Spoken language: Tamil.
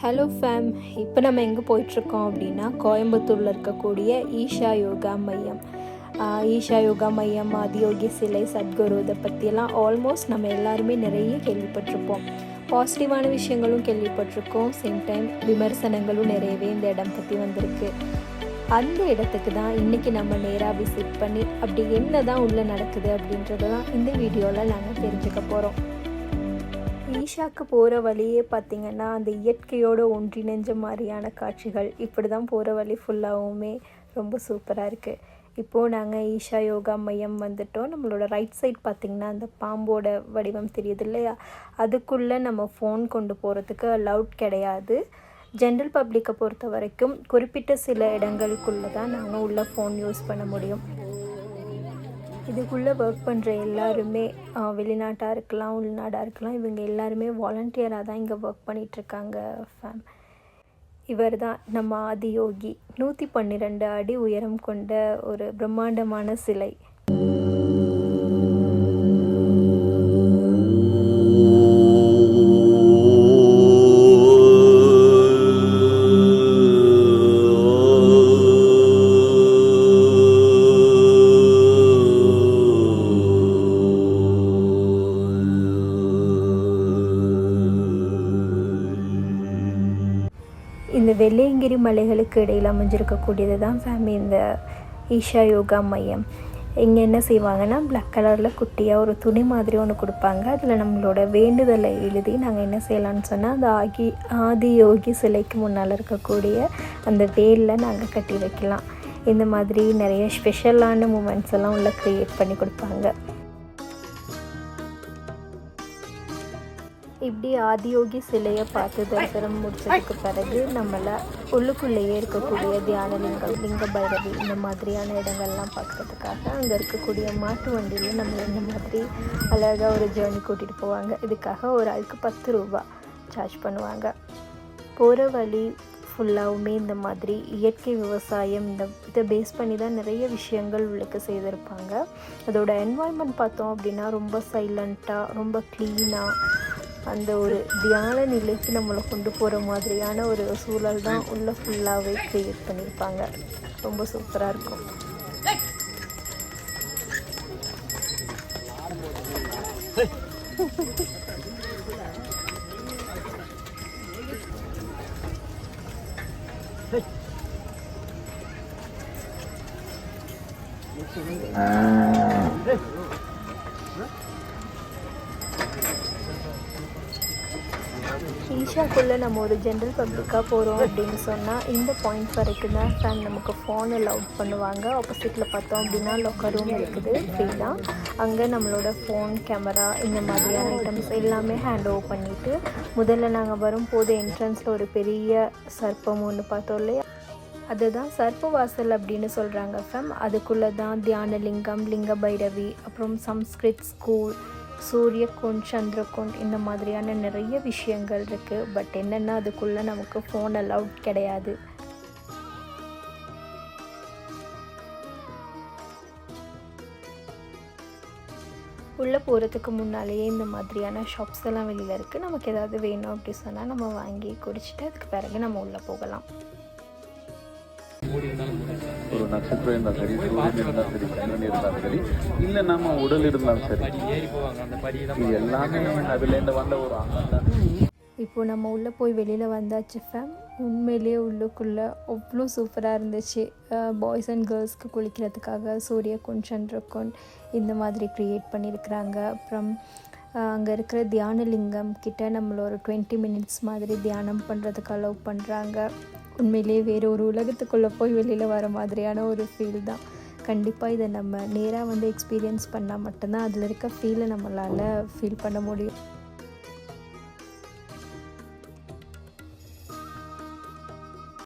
ஹலோ ஃபேம் இப்போ நம்ம எங்கே போயிட்டுருக்கோம் அப்படின்னா கோயம்புத்தூரில் இருக்கக்கூடிய ஈஷா யோகா மையம். ஈஷா யோகா மையம் ஆதியோகி சிலை சத்குரு இதை பற்றியெல்லாம் ஆல்மோஸ்ட் நம்ம எல்லாருமே நிறைய கேள்விப்பட்டிருப்போம். பாசிட்டிவான விஷயங்களும் கேள்விப்பட்டிருக்கோம். சேம் டைம் விமர்சனங்களும் நிறையவே இந்த இடம் பற்றி வந்திருக்கு. அந்த இடத்துக்கு தான் இன்றைக்கி நம்ம நேராக விசிட் பண்ணி அப்படி என்ன தான் உள்ளே நடக்குது அப்படின்றத தான் இந்த வீடியோவில் நாங்கள் தெரிஞ்சுக்க போகிறோம் ஈஷாக்கு போகிற வழியே பார்த்திங்கன்னா அந்த இயற்கையோடு ஒன்றிணைஞ்ச மாதிரியான காட்சிகள் இப்படி தான் போகிற வழி ஃபுல்லாகவுமே ரொம்ப சூப்பராக இருக்குது இப்போது நாங்கள் ஈஷா யோகா மையம் வந்துட்டோம். நம்மளோட ரைட் சைட் பார்த்திங்கன்னா அந்த பாம்போட வடிவம் தெரியுது இல்லையா? அதுக்குள்ளே நம்ம ஃபோன் கொண்டு போகிறதுக்கு அலவுட் கிடையாது. ஜென்ரல் பப்ளிக்கை பொறுத்த வரைக்கும் குறிப்பிட்ட சில இடங்களுக்குள்ளே தான் நாங்கள் உள்ள ஃபோன் யூஸ் பண்ண முடியும். இதுக்குள்ளே ஒர்க் பண்ணுற எல்லாருமே வெளிநாட்டாக இருக்கலாம் உள்நாடாக இருக்கலாம் இவங்க எல்லாருமே வாலண்டியராக தான் இங்கே ஒர்க் பண்ணிகிட்ருக்காங்க ஃபேம் இவர் தான் நம்ம ஆதியோகி. நூற்றி பன்னிரெண்டு அடி உயரம் கொண்ட ஒரு பிரம்மாண்டமான சிலை. வெள்ளையங்கிரி மலைகளுக்கு இடையில் அமைஞ்சிருக்கக்கூடியது தான் ஃபேமி இந்த ஈஷா யோகா மையம். இங்கே என்ன செய்வாங்கன்னா பிளாக் கலரில் குட்டியாக ஒரு துணி மாதிரி ஒன்று கொடுப்பாங்க. அதில் நம்மளோட வேண்டுதலை எழுதி நாங்கள் என்ன செய்யலாம்னு சொன்னால் அந்த ஆகி ஆதி யோகி சிலைக்கு முன்னால் இருக்கக்கூடிய அந்த வேலில் நாங்கள் கட்டி வைக்கலாம். இந்த மாதிரி நிறைய ஸ்பெஷலான மூமெண்ட்ஸ் எல்லாம் உள்ள க்ரியேட் பண்ணி கொடுப்பாங்க. இப்படி ஆதியோகி சிலையை பார்த்து தரிசனம் முடிச்சதுக்கு பிறகு நம்மளை உள்ளுக்குள்ளேயே இருக்கக்கூடிய தியான லிங்கம் லிங்க பைரவி இந்த மாதிரியான இடங்கள்லாம் பார்க்குறதுக்காக அங்கே இருக்கக்கூடிய மாட்டு வண்டியில நம்ம இந்த மாதிரி அழகாக ஒரு ஜேர்னி கூட்டிகிட்டு போவாங்க. இதுக்காக ஒரு ஆளுக்கு பத்து ரூபா சார்ஜ் பண்ணுவாங்க. போகிற வழி ஃபுல்லாகவுமே இந்த மாதிரி இயற்கை விவசாயம் இந்த இதை பேஸ் பண்ணி தான் நிறைய விஷயங்கள் உள்ளுக்கு செய்திருப்பாங்க. அதோட என்வாயன்மெண்ட் பார்த்தோம் அப்படின்னா ரொம்ப சைலண்ட்டாக ரொம்ப க்ளீனாக அந்த ஒரு தியான நிலைக்கு நம்மளை கொண்டு போகிற மாதிரியான ஒரு சூழல் தான் உள்ளே ஃபுல்லாகவே க்ரியேட் பண்ணியிருப்பாங்க. ரொம்ப சூப்பராக இருக்கும். ஈஷாக்குள்ளே நம்ம ஒரு ஜென்ரல் பப்ளிக்காக போகிறோம் அப்படின்னு சொன்னால் இந்த பாயிண்ட் வரைக்கும் தான் ஃபேன் நமக்கு ஃபோன் அலவுட் பண்ணுவாங்க. ஆப்போசிட்டில் பார்த்தோம் அப்படின்னா லொக்கர் ரூம் இருக்குது ஃப்ரீ தான். அங்கே நம்மளோட ஃபோன் கேமரா இந்த மாதிரியான ஐட்டம்ஸ் எல்லாமே ஹேண்ட் ஓவர் பண்ணிவிட்டு முதல்ல நாங்கள் வரும்போது என்ட்ரன்ஸில் ஒரு பெரிய சர்ப்பம் ஒன்று பார்த்தோம் இல்லையா? அதுதான் சர்ப்பவாசல் அப்படின்னு சொல்கிறாங்க ஃபேம் அதுக்குள்ளே தான் தியானலிங்கம் லிங்க பைரவி அப்புறம் சம்ஸ்கிருத் ஸ்கூல் சூரிய குண் சந்திரகுண்ட் இந்த மாதிரியான நிறைய விஷயங்கள் இருக்குது பட் என்னென்னா அதுக்குள்ளே நமக்கு ஃபோன் அலவுட் கிடையாது. உள்ளே போகிறதுக்கு முன்னாலேயே இந்த மாதிரியான ஷாப்ஸ் எல்லாம் வெளியில் இருக்குது நமக்கு ஏதாவது வேணும் அப்படி சொன்னால் நம்ம வாங்கி குடிச்சிட்டு அதுக்கு பிறகு நம்ம உள்ளே போகலாம். ஒரு நட்சத்திரம் இருந்தால் சரி சூரியன் இருந்தால் சரி சந்திரன் இருந்தாலும் சரி இல்லை நம்ம உடல் இருந்தாலும் சரி. இது எல்லாமே அதுலேருந்து வந்த ஒரு ஆனந்தம். இப்போது நம்ம உள்ளே போய் வெளியில் வந்தாச்சு ஃபேம் உண்மையிலேயே உள்ளுக்குள்ளே அவ்வளோ சூப்பராக இருந்துச்சு. பாய்ஸ் அண்ட் கேர்ள்ஸ்க்கு குளிக்கிறதுக்காக சூரியகுண்ட் சந்திரகுண்ட் இந்த மாதிரி க்ரியேட் பண்ணியிருக்கிறாங்க. அப்புறம் அங்கே இருக்கிற தியானலிங்கம் கிட்ட நம்மள ஒரு டுவெண்ட்டி மினிட்ஸ் மாதிரி தியானம் பண்ணுறதுக்கு அலோவ் பண்ணுறாங்க உண்மையிலேயே வேறு ஒரு உலகத்துக்குள்ளே போய் வெளியில் வர மாதிரியான ஒரு ஃபீல் தான். கண்டிப்பாக இதை நம்ம நேராக வந்து எக்ஸ்பீரியன்ஸ் பண்ணால் மட்டும்தான் அதில் இருக்க ஃபீலை நம்மளால் ஃபீல் பண்ண முடியும்.